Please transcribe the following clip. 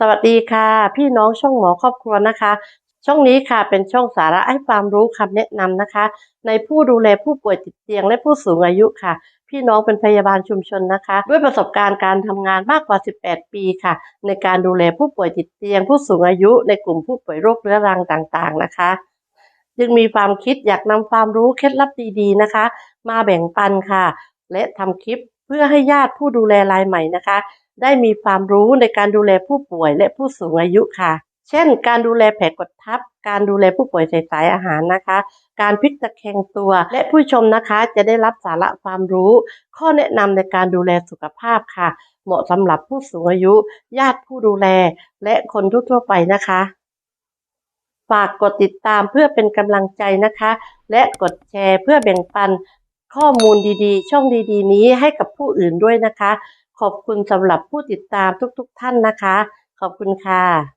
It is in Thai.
สวัสดีค่ะ พี่น้องช่องหมอครอบครัวนะคะ ช่องนี้ค่ะเป็นช่องสาระให้ความรู้คำแนะนำนะคะ ในผู้ดูแลผู้ป่วยติดเตียงและผู้สูงอายุค่ะ พี่น้องเป็นพยาบาลชุมชนนะคะ ด้วยประสบการณ์การทำงานมากกว่า 18 ปีค่ะ ในการดูแลผู้ป่วยติดเตียง ผู้สูงอายุ ในกลุ่มผู้ป่วยโรคเรื้อรังต่างๆนะคะ จึงมีความคิดอยากนำความรู้เคล็ดลับดีๆนะคะ มาแบ่งปันค่ะ และทำคลิป เพื่อให้ญาติผู้ดูแลรายใหม่นะคะ ได้มีความรู้ในการดูแลผู้ป่วยและผู้สูงอายุค่ะ เช่น การดูแลแผลกดทับ การดูแลผู้ป่วยใส่สายอาหารนะคะ การพลิกตะแคงตัว และผู้ชมนะคะจะได้รับสาระความรู้ ข้อแนะนำในการดูแลสุขภาพค่ะ เหมาะสำหรับผู้สูงอายุ ญาติผู้ดูแล และคนทั่วไปนะคะฝากกดติดตามเพื่อเป็นกำลังใจนะคะ และกดแชร์เพื่อแบ่งปัน ข้อมูลดีๆ ช่องดีๆ นี้ให้กับผู้อื่นด้วยนะคะ ขอบคุณสำหรับผู้ติดตามทุกๆ ท่านนะคะ ขอบคุณค่ะ